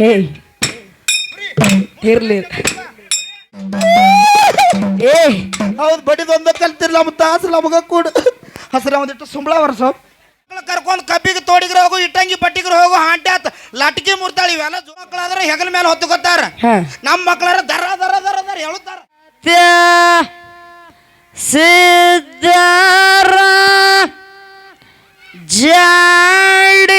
ಹೇ ಇರ್ಲಿ. ಏ. ಹೌದು ಬಡಿದೊಂದ ಕಲ್ತಿರ್ಲ ನಮ್ಮ ತಾಸು ನಮಗ ಕೂಡ. ಹಸ್ರ ಒಂದಿಟ್ಟು ಸುಂಬಳ ವರ್ಷ ಕರ್ಕೊಂಡು ಕಬ್ಬಿಗೆ ತೋಡಿಗ್ರ ಹೋಗು ಇಟ್ಟಂಗಿ ಪಟ್ಟಿಗ್ರ ಹೋಗು ಹಾಂಟ್ಯಾತ್ ಲಟ್ಕಿ ಮುರ್ತಾಳ ಇವೆಲ್ಲ ಜೋ ಮಕ್ಕಳಾದ್ರೆ ಹೆಗಲ ಮೇಲೆ ಹೊತ್ತುಕೊತಾರ ನಮ್ಮ ಮಕ್ಕಳಾರ ದರ ದರ ದರ ದರ ಹೇಳುತ್ತಾರ. ಸಿದ್ಧಾರ ಜಾಡಿ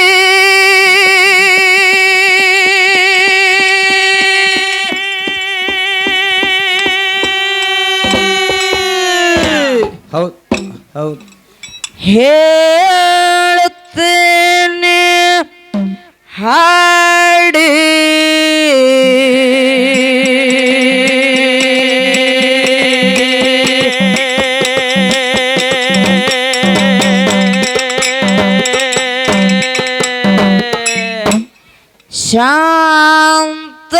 ಶಾಂತ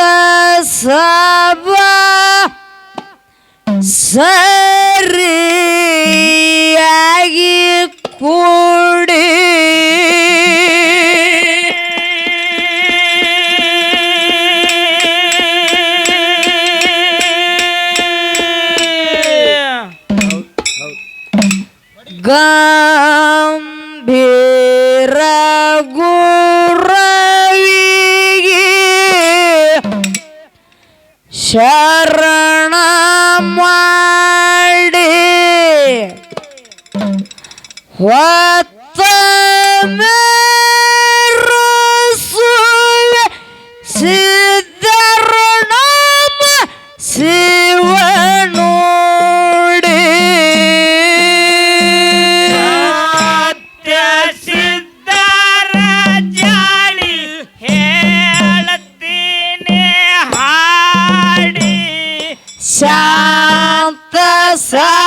ಸರಿಯಾಗಿ ಕೂಡಿ ಗಂಭೀರ ಶರಣ ಮಾಡಿ. ಹೊತ್ತ ಸಭಾ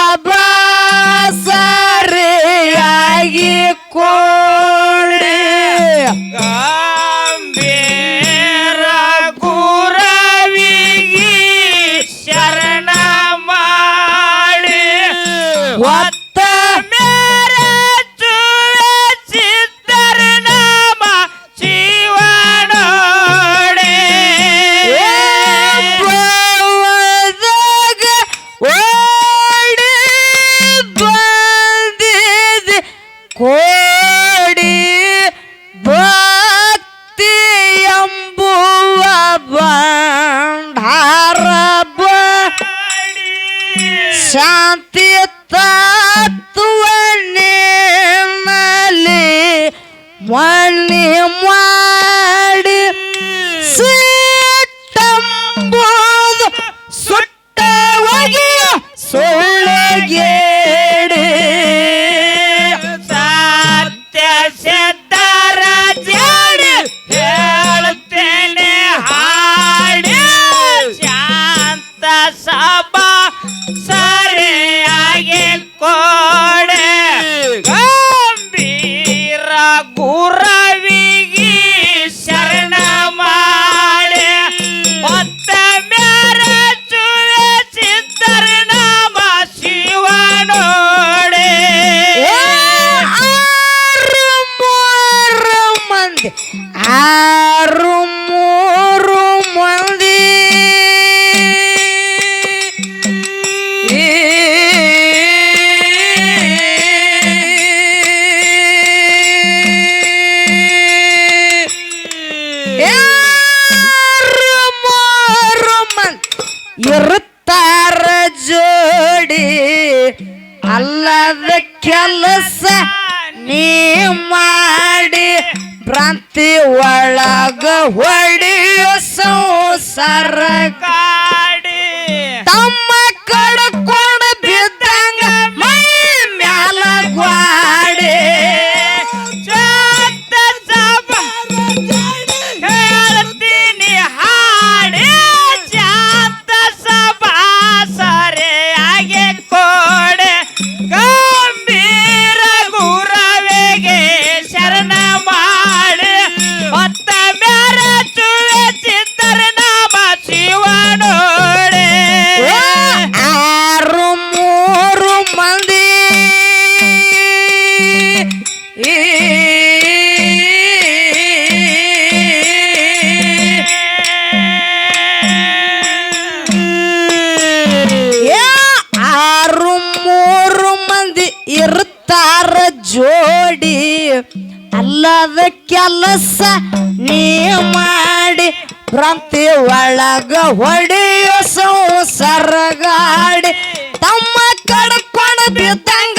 ಇರುತ್ತಾರ ಜೋಡಿ ಅಲ್ಲದ ಕೆಲಸ ನೀ ಮಾಡಿ ಭ್ರಾಂತಿ ಒಳಗ ಹೊಡೆಯೋ ಸಂಸಾರ ಕೆಲಸ ನೀ ಮಾಡಿ ಭ್ರಾಂತಿ ಒಳಗ ಹೊಡೆಯ ಸಂಸರ್ಗಾಡಿ ತಮ್ಮ ಕಡ್ಕೊಂಡು ಬಿದ್ದಂಗ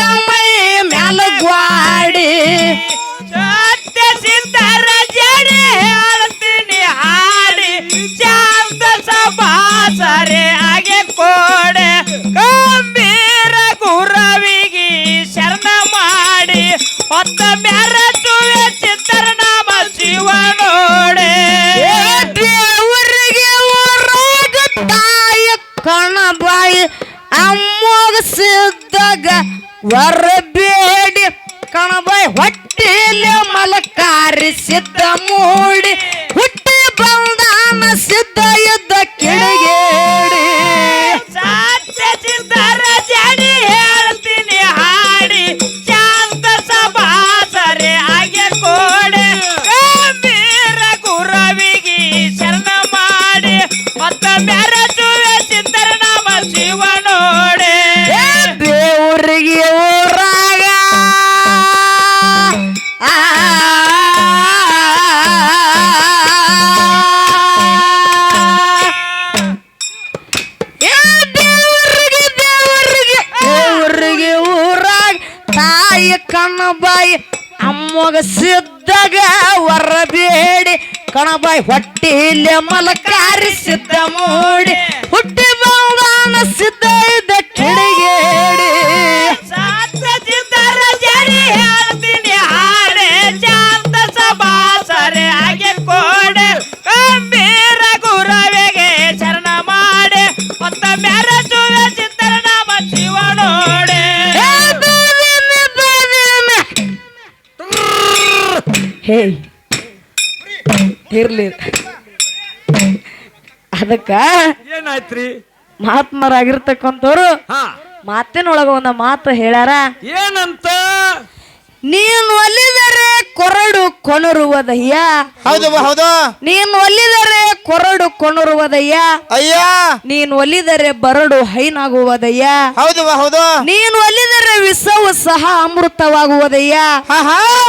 ಸಿದ್ದಾಗ ವರಬೇಡಿ. ಕಣಬಾಯಿ ಹೊಟ್ಟಿಲೆ ಮಲಕಾರಿ ಸಿದ್ಧ ಮೂಡಿ. ಹೇ ಇರ್ಲಿ. ಅದಕ್ಕ ಏನಾಯ್ತ್ರಿ? ಮಹಾತ್ಮರಾಗಿರ್ತಕ್ಕಂಥವ್ರು ಮಾತಿನೊಳಗ ಒಂದ ಮಾತು ಹೇಳ್ಯಾರ. ಏನಂತ? ನೀನು ಒಲಿದರೆ ಕೊರಡು ಕೊಣರುವುದಯ್ಯ ಹೌದು ಹೌದು. ನೀನು ಒಲಿದರೆ ಕೊರಡು ಕೊಣರುವುದಯ್ಯ ಅಯ್ಯ. ನೀನು ಒಲಿದರೆ ಬರಡು ಹೈನಾಗುವುದಯ್ಯ ಹೌದು ಹೌದು. ನೀನು ಒಲಿದರೆ ವಿಷವು ಸಹ ಅಮೃತವಾಗುವುದಯ್ಯ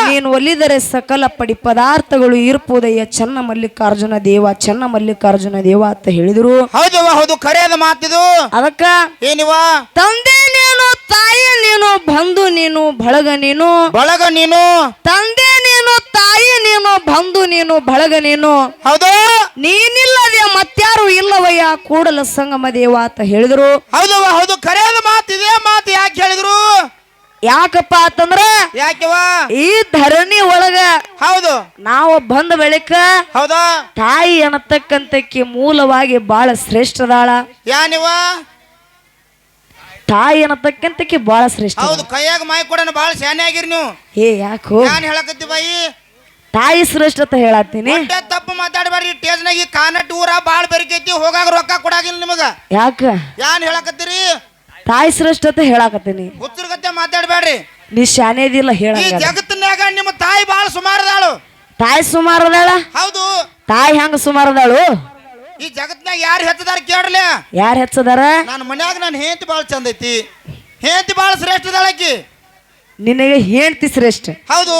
ನೀನು ಒಲಿದರೆ ಸಕಲ ಪಡಿ ಪದಾರ್ಥಗಳು ಇರ್ಪುದಯ್ಯ ಚನ್ನ ಮಲ್ಲಿಕಾರ್ಜುನ ದೇವ ಚನ್ನ ಮಲ್ಲಿಕಾರ್ಜುನ ದೇವ ಅಂತ ಹೇಳಿದ್ರು. ಹೌದು ಹೌದು. ಕರೆಯದ ಮಾತಿದು. ಅದಕ್ಕ ಏನಿವ? ತಂದೆ ತಾಯಿ ನೀನು ಬಂಧು ನೀನು ಬಳಗ ನೀನು ಬಳಗ ನೀನು ತಂದೆ ನೀನು ತಾಯಿ ನೀನು ಬಂಧು ನೀನು ಬಳಗ ನೀನು. ಹೌದು. ನೀನಿಲ್ಲದೆ ಮತ್ಯಾರು ಇಲ್ಲವಯ್ಯ ಕೂಡಲ ಸಂಗಮ ದೇವ ಅಂತ ಹೇಳಿದ್ರು. ಹೌದು ಹೌದು ಕರೆಯದ ಮಾತು ಇದೇ ಮಾತು ಯಾಕೆ ಹೇಳಿದ್ರು? ಯಾಕಪ್ಪ ಅಂತಂದ್ರ ಯಾಕೆವ ಈ ಧರಣಿ ಒಳಗ ಹೌದು. ನಾವು ಬಂದ ಬಳಿಕ ಹೌದಾ? ತಾಯಿ ಅನ್ನತಕ್ಕಂತಕ್ಕೆ ಮೂಲವಾಗಿ ಬಹಳ ಶ್ರೇಷ್ಠದಾಳ. ಯಾ ನೀವ ತಾಯಿ ಅನ್ನತಕ್ಕಂತಕ್ಕೆ ಬಹಳ ಶ್ರೇಷ್ಠ ಹೌದು ಕೈಯಾಗ ಮಾಯಿ ಕೊಡೋಣ ಬಹಳ ಶಾನೆ ಆಗಿರಿ ನೀವು. ಏ ಯಾಕೋ ನಾನು ಹೇಳಕತ್ತಿ ಬಾಯಿ? ತಾಯಿ ಶ್ರೇಷ್ಠ ಅಂತ ಹೇಳತ್ತೀನಿ. ಹೊಟ್ಟೆ ತಪ್ಪು ಮಾತಾಡಬೇಡ್ರಿ ಟೇಜ್ನಾಗ ಈ ಕಾನಟ್ ಊರ ಭಾಳ ಬೆರಿಕೈತಿ ಹೋಗಾಗ ರೊಕ್ಕ ಕೊಡಾಗಿಲ್ಲ ನಿಮಗ. ಯಾಕ? ಯಾನ್ ಹೇಳಕತ್ತೀರಿ? ತಾಯಿ ಶ್ರೇಷ್ಠ ಅಂತ ಹೇಳಾಕತ್ತೀನಿ. ಹುಚ್ಚರ್ಗತ್ತೆ ಮಾತಾಡಬೇಡ್ರಿ. ನೀ ಶಾನೇದಿಲ್ಲ ಹೇಳ ಈ ಜಗತ್ತಿನಾಗ ನಿಮ್ಮ ತಾಯಿ ಭಾಳ ಸುಮಾರದಾಳು. ತಾಯಿ ಸುಮಾರದಾಳ? ಹೌದು. ತಾಯಿ ಹೆಂಗ ಸುಮಾರದಾಳು? ಈ ಜಗತ್ನಾಗ ಯಾರು ಹೆಚ್ಚದಾರ ಕೇಳ್ರಲ್ಲ ಯಾರು ಹೆಚ್ಚದಾರ? ನನ್ನ ಮನ್ಯಾಗ ನನ್ನ ಹೆಂಡತಿ ಭಾಳ ಚಂದ ಐತಿ. ಹೆಂಡತಿ ಭಾಳ ಶ್ರೇಷ್ಠದಾಳಕಿ ನಿನಗೆ ಹೇಳ್ತಿ ಶ್ರೇಷ್ಠ. ಹೌದು.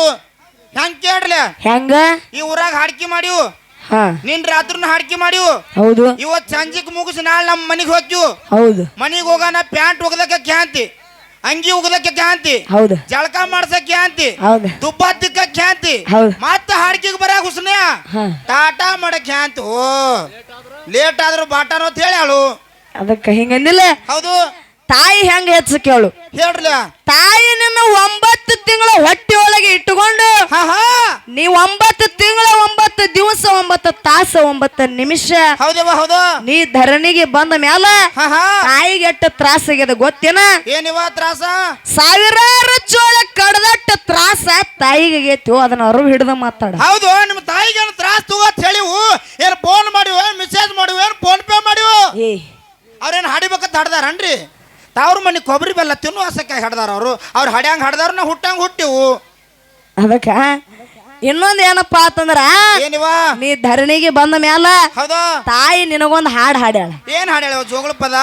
ಹೆಂಗ್ ಕೇಳ್ರಲ್ಲ ಹೆಂಗ? ಈ ಊರಾಗ ಹಾಡ್ಕಿ ಮಾಡಿವು ಹಾ. ನಿನ್ ರಾತ್ರಿನ ಹಾಡ್ಕಿ ಮಾಡಿವು ಹೌದು. ಇವತ್ ಸಂಜಿಕ್ ಮುಗಿಸಿ ನಾಳೆ ನಮ್ಮ ಮನಿಗೆ ಹೋಗ್ತಿವು ಹೌದು. ಮನಿಗೆ ಹೋಗೋಣ ಪ್ಯಾಂಟ್ ಹೋಗದಕ್ಕೆ ಕ್ಯಾಂತಿ. ಅಂಗಿ ಉಗದಕ್ಕೆ ಕ್ಯಾಂತಿ ಹೌದು. ಜಳಕ ಮಾಡ್ಸಕ್ ಖ್ಯಾಂತಿ. ಹೌದು. ತುಪ್ಪ ತಿಕ್ಕ ಕ್ಯಾಂತಿ ಹೌದು. ಮತ್ತೆ ಹಾಡ್ಕಿಗೆ ಬರ ಹುಸ್ನ. ಟಾಟಾ ಮಾಡ ಕ್ಯಾಂತಿ ಓ. ಲೇಟ್ ಆದ್ರೂ ಬಾಟಾನೋ ಅಂತ ಹೇಳಿ ಅಳು ಅದಕ್ಕೆ ಹಿಂಗಂದಿಲ್ಲ ಹೌದು. ತಾಯಿ ಹೆಂಗ ಹೆಚ್ಚು ಕೇಳು? ಹೇಳ್ರಲ್ಲ ತಾಯಿ ನಿನ್ನ ಒಂಬತ್ತು ತಿಂಗಳ ಹೊಟ್ಟೆ ಒಳಗೆ ಇಟ್ಟುಕೊಂಡು ನೀ ಒಂಬತ್ತು ತಿಂಗಳ ಒಂಬತ್ತು ದಿವಸ ಒಂಬತ್ತು ತಾಸ ಒಂಬತ್ತು ನಿಮಿಷ ಹೌದವ ಹೌದು. ನೀ ಧರಣಿಗೆ ಬಂದ ಮ್ಯಾಲ ತಾಯಿಗೆ ಎಟ್ಟ ತ್ರಾಸ ಆಗ್ಯದ ಗೊತ್ತೇನ? ಏನಿವ ತ್ರಾಸ? ಸಾವಿರಾರು ಚೋಳ ಕಡದಟ್ಟ ತ್ರಾಸ ತಾಯಿಗೆ ಆಗೈತಿ ಅದನ್ನ ಅರು ಹಿಡಿದ ಮಾತಾಡ. ಹೌದು ನಿಮ್ಮ ತಾಯಿಗೆ ತ್ರಾಸ ತಗೋತ್ ಹೇಳಿವು? ಏನು ಫೋನ್ ಮಾಡಿವು ಮೆಸೇಜ್ ಮಾಡಿವು ಏನು ಫೋನ್ ಪೇ ಮಾಡಿವು? ಅವ್ರೇನು ಹಾಡಿಬೇಕಂತ ಹಾಡ್ದಾರನ್ರಿ? ತಾವ್ರ ಮನೆ ಕೊಬ್ಬರಿ ಬೆಲ್ಲ ತಿನ್ನು ಹಸಕ್ಕೆ ಹಡ್ದಾರ ಅವರು. ಅವ್ರು ಹಡ್ಯಾಂಗ ಹಡ್ದಾರ ನಾ ಹುಟ್ಟಂಗ ಹುಟ್ಟಿವು. ಅದಕ್ಕ? ಇನ್ನೊಂದ್ ಏನಪ್ಪಾ ಅಂತಂದ್ರ ಏನಿವ? ನೀ ಧರಣಿಗೆ ಬಂದ ಮ್ಯಾಲ ಹೌದು? ತಾಯಿ ನಿನಗೊಂದ್ ಹಾಡ್ ಹಾಡ್ಯಾಳ. ಏನ್ ಹಾಡ್ಯಾಳ ಜೋಗಳ ಪದ?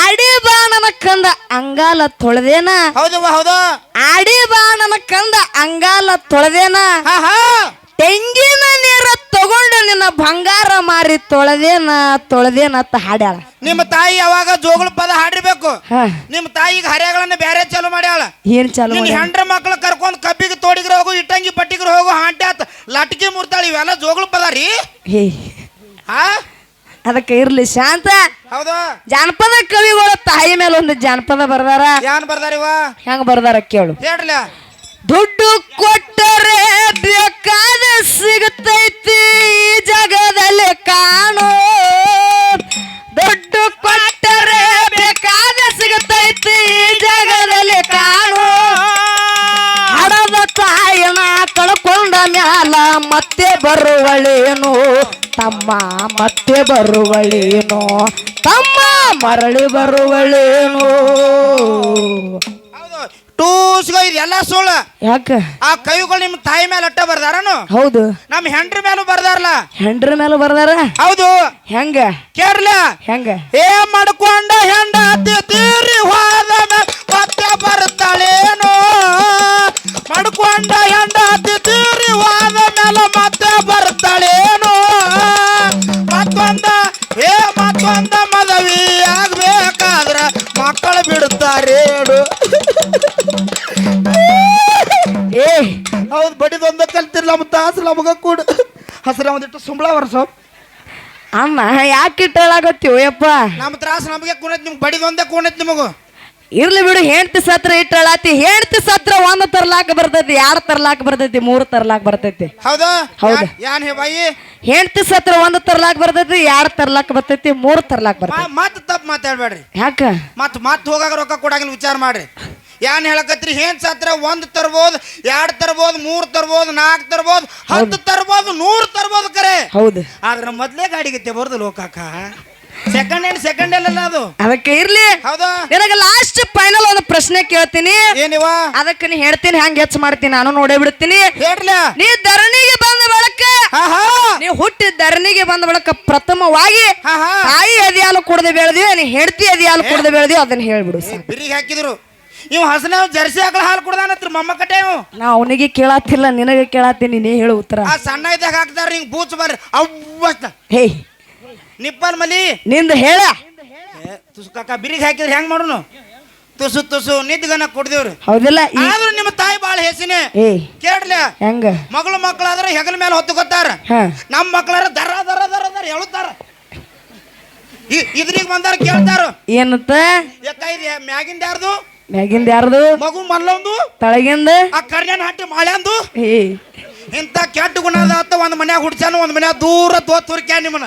ಆಡಿ ಬಾ ನನ್ನ ಕಂದ ಅಂಗಾಲ ತೊಳೆದೇನ. ಹೌದವ್ವ ಹೌದು. ಆಡಿ ಬಾ ನನ್ನ ಕಂದ ಅಂಗಾಲ ತೊಳೆದೇನ. ಹಾ ಹಾ. ತೆಂಗಿನ ನೀರ ತಗೊಂಡು ನಿನ್ನ ಬಂಗಾರ ಮಾರಿ ತೊಳೆದೇನ ತೊಳೆದೇನ ಅಂತ ಹಾಡ್ಯಾಳ. ನಿಮ್ಮ ತಾಯಿ ಯಾವಾಗ ಜೋಗಳ ಪದ ಹಾಡಿರ್ಬೇಕು? ಹಾ. ನಿಮ್ಮ ತಾಯಿಗೆ ಹರ್ಯಗಳನ್ನ ಬೇರೆ ಚಾಲು ಮಾಡ್ಯಾಳ. ಏನ್ ಚಾಲು ನಿನ್ನ ಮಾಡ್ಯಾಳ? ಹೆಂಡ್ರ ಮಕ್ಳು ಕರ್ಕೊಂಡ್ ಕಬ್ಬಿಗೆ ತೋಡಿಗ್ರ ಹೋಗು ಇಟ್ಟಂಗಿ ಪಟ್ಟಿಗ್ರ ಹೋಗು ಹಾಂಟ್ಯಾತ್ ಲಟ್ಕಿ ಮುರ್ತಾಳ ಇವೆಲ್ಲ ಜೋಗಳ ಪದ ರೀ? ಹೇ. ಹಾ ಅದಕ್ಕೆ ಇರ್ಲಿ ಶಾಂತ. ಹೌದು. ಜಾನಪದ ಕವಿಗಳು ತಾಯಿ ಮೇಲೆ ಒಂದು ಜಾನಪದ ಬರ್ದಾರ. ಯಾನ್ ಬರ್ದಾರಿವ ಹೆಂಗ್ ಬರ್ದಾರ ಕೇಳು. ಹೇಳ್ರಲ್ಲ ದುಡ್ಡು ಕೊಟ್ಟರೆ ಬೇಕಾದ ಸಿಗುತ್ತೈತಿ ಈ ಜಗದಲ್ಲಿ ಕಾಣೋ. ದುಡ್ಡು ಕೊಟ್ಟರೆ ಬೇಕಾದ ಸಿಗುತ್ತೈತಿ ಈ ಜಗದಲ್ಲಿ ಕಾಣೋ. ಹಣದ ತಾಯಿನ ಕಳ್ಕೊಂಡ ಮ್ಯಾಲ ಮತ್ತೆ ಬರುವಳೇನು? ತಮ್ಮ ಮತ್ತೆ ಬರುವಳೇನು? ತಮ್ಮ ಮರಳಿ ಬರುವಳೇನು? ಟೂಸ್ಗ ಇದೆಲ್ಲ ಸುಳ್ಳು. ಯಾಕ? ಆ ಕೈಗಳು ನಿಮ್ಮ ತಾಯಿ ಮೇಲೆ ಅಟ್ಟ ಬರ್ದಾರನು? ಹೌದು. ನಮ್ಮ ಹೆಂಡ್ರ ಮೇಲೂ ಬರ್ದಾರಲ್ಲ ಹೆಂಡ್ರ ಮೇಲೆ ಬರ್ದಾರ? ಹೌದು. ಹೆಂಗ? ಕೇರ್ಲ. ಹೆಂಗ? ಏ ಮಾಡ್ಕೊಂಡ ಹೆಂಡ ತೀರಿ ಹೋದ ಮತ್ತೆ ಬರ್ತಾಳೇನೋ? ಮಾಡ್ಕೊಂಡ ಹೆಂಡ ತೀರಿ ಹೋದ ಮೇಲೆ ಮತ್ತೆ ಬರ್ತಾಳೇನೋ? ನಮಗ ಕೂಡ ಹಸಿರ ಒಂದಿಟ್ಟು ಸುಂಬಳ ಬರ್ಸೋ ಅಮ್ಮ ಯಾಕೆ ಇಟ್ಟಳಾಗತ್ತೀವ ಯಪ್ಪ? ನಮ್ಮ ತ್ರಾಸ ನಮಗೆ ಕುಣತ್ ನಿಮ್ಗೆ ಬಡಿದೊಂದೇ ಕೂಡ ನಿಮಗು. ಇರ್ಲಿ ಬಿಡು ಹೆಂಡತಿ ಸತ್ರ ಇಟ್ಟಳಾತಿ ಹೆಂಡತಿ ಸತ್ರ ಒಂದ್ ತರ್ಲಾಕ ಬರ್ತೈತಿ ಎರಡ್ ತರ್ಲಾಕ ಬರ್ತೈತಿ ಮೂರ್ ತರ್ಲಾಕ ಬರ್ತೈತಿ. ಹೌದು? ಹೌದು. ಯಾನ್ ಹೇ ಬಾಯಿ? ಹೆಂಡತಿ ಸತ್ರ ಒಂದ್ ತರ್ಲಾಕ ಬರ್ತೈತಿ ಎರಡ್ ತರ್ಲಾಕ ಬರ್ತೈತಿ ಮೂರ್ ತರ್ಲಾಕ ಬರ್ತೈತಿ. ಮತ್ತೆ ತಪ್ಪು ಮಾತಾಡ್ಬೇಡ್ರಿ. ಯಾಕ? ಮತ್ ಮತ್ ಹೋಗಾಗ ರೊಕ್ಕ ಕೊಡಂಗಿಲ್ಲ ವಿಚಾರ ಮಾಡ್ರಿ. ಯಾನ್ ಹೇಳಕತ್ರಿ ಏನ್ ಸತ್ರ ಒಂದ್ ತರ್ಬೋದು ಎರಡ್ ತರ್ಬೋದು ಮೂರ್ ತರ್ಬೋದು ನಾಲ್ಕ್ ತರ್ಬೋದು ಹತ್ತು ತರ್ಬೋದು ನೂರ್ ತರ್ಬೋದು ಕರೆ. ಹೌದು. ಆದ್ರ ಮೊದ್ಲೇ ಗಾಡಿಗೆ ಬರ್ದು ಲೋಕಾಕ. ಸೆಕೆಂಡ್ ಹ್ಯಾಂಡ್ ಸೆಕೆಂಡ್ ಹ್ಯಾಂಡ್ ಅಲ್ಲ ಅದು. ಅದಕ್ಕೆ ಇರ್ಲಿ. ಹೌದಾ? ನಿನಗ ಲಾಸ್ಟ್ ಫೈನಲ್ ಒಂದು ಪ್ರಶ್ನೆ ಕೇಳ್ತೀನಿ. ಏನಿವ ಅದಕ್ಕೆ ನೀ ಹೇಳ್ತೀನಿ ಹೆಂಗ್ ಹೆಚ್ಚು ಮಾಡ್ತೀನಿ ನಾನು ನೋಡೇ ಬಿಡ್ತೀನಿ. ಹೇಳ್ಲ? ನೀ ಧರಣಿಗೆ ಬಂದ ಬಳಕ ನೀ ಹುಟ್ಟಿ ಧರಣಿಗೆ ಬಂದ ಬಳಕ ಪ್ರಥಮವಾಗಿ ತಾಯಿ ಎದೆಯಾಲು ಕುಡ್ದು ಬೆಳೆದಿವಿ ನೀ ಹೆಂಡತಿ ಎದೆಯಾಲು ಕುಡ್ದು ಬೆಳೆದಿವಿ ಅದನ್ನ ಹೇಳ್ಬಿಡು. ಬಿರಿಗೆ ಹಾಕಿದ್ರು. ಇವ್ ಹಸನ ಜರ್ಸಿ ಹಾಕಲ ಹಾಲು ಕುಡ್ದಾನತ್ರ ಮಮ್ಮ ಕಟ್ಟೆ ಇವು. ನಾ ಅವನಿಗೆ ಕೇಳಾತಿಲ್ಲ ನಿನಗೆ ಕೇಳಾತೀನಿ ನೀ ಹೇಳು ಉತ್ತರ. ಆ ಸಣ್ಣ ಇದ್ದಾಗ ಹಾಕ್ತಾರ ಹಿಂಗ್ ಬೂಚ್ ಬರ್ರಿ. ಅವ್ವ ಹೇ ನಿಪ್ಪನ್ ಮಲಿ. ನಿಂದ ಹೇಳ. ಏ, ತುಸು ಕಾಕ ಬಿರಿಗೆ ಹಾಕಿದ್ರೆ ಹೆಂಗ್ ಮಾಡೋನು? ತುಸು ತುಸು ನಿದ್ಗನ ಕುಡ್ದೇವ್ರಿ. ಹೌದಿಲ್ಲ ಈ ಆದ್ರೂ ನಿಮ್ಮ ತಾಯಿ ಬಾಳ ಹೆಸಿನೇ. ಏ ಕೇಳ್ಲ ಹೆಂಗ? ಮಗಳು ಮಕ್ಕಳಾದ್ರೆ ಹೆಗಲ ಮೇಲೆ ಹೊತ್ತುಕೊತಾರ ಹಾ. ನಮ್ಮ ಮಕ್ಕಳಾರ ದರ ದರ ದರ ದರ ಹೇಳುತ್ತಾರ ಇದ್ರಿಗೆ ಬಂದಾರ ಕೇಳ್ತಾರ. ಏನಂತ? ಯಾಕ ಇದು ಮ್ಯಾಗಿಂದ ಯಾರ್ದು? ಮ್ಯಾಗಿಂದ ಯಾರ್ದು? ಮಗು ಮಲ್ಲೊಂದು. ತಳಗಿಂದ? ಆ ಕರ್ಣ್ಯನ ಹಟ್ಟಿ ಮಾಳ್ಯಾಂದು. ಇಂತ ಇಂಥ ಕೆಟ್ಟ ಗುಣ ಅದಾತ ಒಂದ್ ಮನ್ಯಾಗ ಹುಡ್ಸಾನು ಒಂದ್ ಮನ್ಯಾಗ ದೂರ ತೋರ್ಕ್ಯಾ ನಿಮ್ಮನ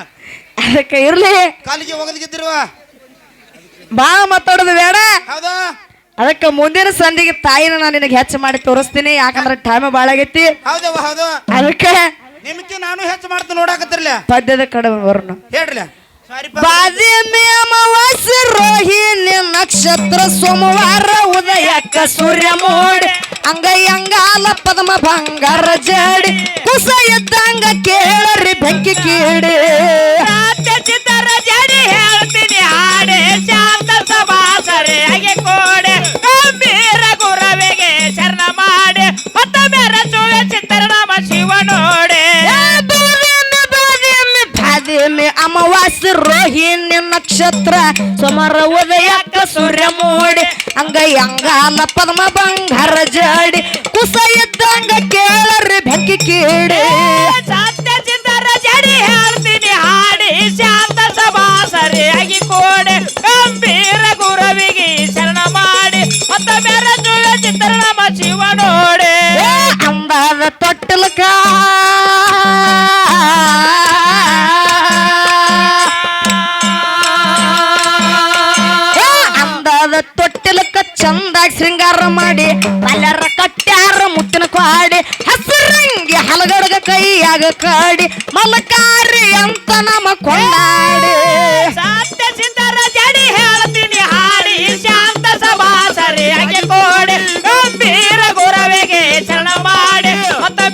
ಅದಕ್ಕೆ ಇರ್ಲಿ. ಕಾಲಿಗೆ ಒಗದ್ಗಿದ್ದಿರುವ ಬಾ ಮಾತಾಡೋದು ಬೇಡ. ಹೌದಾ? ಅದಕ್ಕೆ ಮುಂದಿನ ಸಂಧಿಗೆ ತಾಯಿನ ನಾನು ನಿನಗೆ ಹೆಚ್ಚು ಮಾಡಿ ತೋರಿಸ್ತೀನಿ. ಯಾಕಂದ್ರೆ ಟೈಮ್ ಭಾಳ ಆಗೈತಿ. ಹೌದವ್ವ ಹೌದು. ಅದಕ್ಕೆ ನಿಮ್ಗೆ ನಾನು ಹೆಚ್ಚು ಮಾಡ್ತೀನಿ ನೋಡಾಕತ್ತಿರ್ಲ. ಪದ್ಯದ ಕಡೆ ಬರೋಣ. ಹೇಳ್ರಲ್ಲ ಸಾರಿ ಬಾದಿಮೆ ಅಮಾವಾಸ್ಯ ರೋಹಿಣಿ ನಕ್ಷತ್ರ ಸೋಮವಾರ ಉದಯಕ್ಕ ಸೂರ್ಯ ಮೋಡಿ. ಅಂಗಯ್ಯಂಗಾಲ ಪದ್ಮ ಬಂಗಾರ ಜಡಿ. ಕುಸ ಎದ್ದಂಗ ಕೇಳರಿ ಬೆಂಕಿ ಕೀಡಿ. ಹೇಳ್ತೀನಿ ಹಾಡೆ. ಶಾಂತ ಬಾದಿಮೆ ಅಮಾವಾಸ್ಯ ರೋಹಿಣಿ ನಕ್ಷತ್ರ ಸುಮಾರ ಉದಯಕ್ಕ ಸೂರ್ಯ ಮೂಡಿ ಹಂಗ ಯಂಗಾಲ ಪದ್ಮ ಬಂಗಾರ ಜಾಡಿ ಕುಸ ಎದ್ದಂಗ ಕೇಳರಿ ಬೆಂಕಿ ಕೀಡಿ. ಸತ್ಯ ಚಿತ್ತರ ಜಡಿ ಹೇಳ್ತೀನಿ ಹಾಡಿ ಶಾಂತ ಸಭಾ ಸರಿಯಾಗಿ ಕೋಡೆ ಗಂಭೀರ ಗುರವಿಗೆ ಶರಣ ಮಾಡಿ ಮೆರಚುವೆ ಚಿತ್ರಣ ಶಿವ ನೋಡೆ. ಅಂದಾದ ತೊಟ್ಟಲಕ ಕೈಯಾಗ ಕಾಡಿ ಮಲಕಾರಿ ಅಂತ ನಮ ಕೊಂಡಾಡಿ. ಸಿದ್ಧರ ಜಡಿ ಹೇಳ್ತೀನಿ ಹಾಡಿ ಶಾಂತ ಸಭಾ ಸರಿಯಾಗಿ ಕೋಡೆ. ಗಂಭೀರ ಗುರವಿಗೆ ಶರಣ ಮಾಡಿ.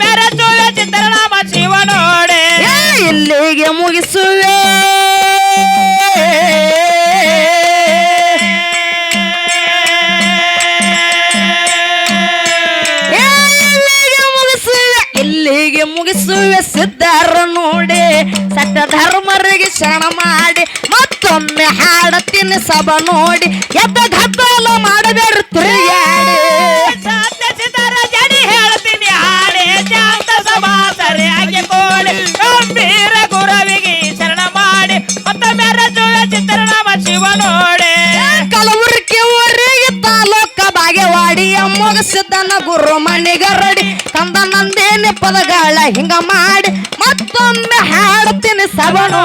ಬೇರೆ ಚಿತ್ರನಾಮ ಶಿವ ನೋಡೆ. ಇಲ್ಲಿಗೆ ಮುಗಿಸುವೆ. ಮೆರೆಸುವೆ ಸಿದ್ಧಾರ ನೋಡಿ, ಸತ್ಯ ಧರ್ಮರಿಗೆ ಶರಣ ಮಾಡಿ, ಮತ್ತೊಮ್ಮೆ ಹಾಡತಿನ ಸಭ ನೋಡಿ, ಎದ್ದ ಗದ್ದಲ ಮಾಡಬೇಡ ತಿರುಗಾಡಿ. ಹೇಳ್ತೀನಿ ಹಾಡೆ, ಶಾಂತ ಸಭಾ ಸರಿಯಾಗಿ ಕೋಡಿ, ಗಂಭೀರ ಹಿಂಗ ಮಾಡಿ ಮತ್ತೊಮ್ಮೆ ಹಾಡ್ತೀನಿ ಸವನೋ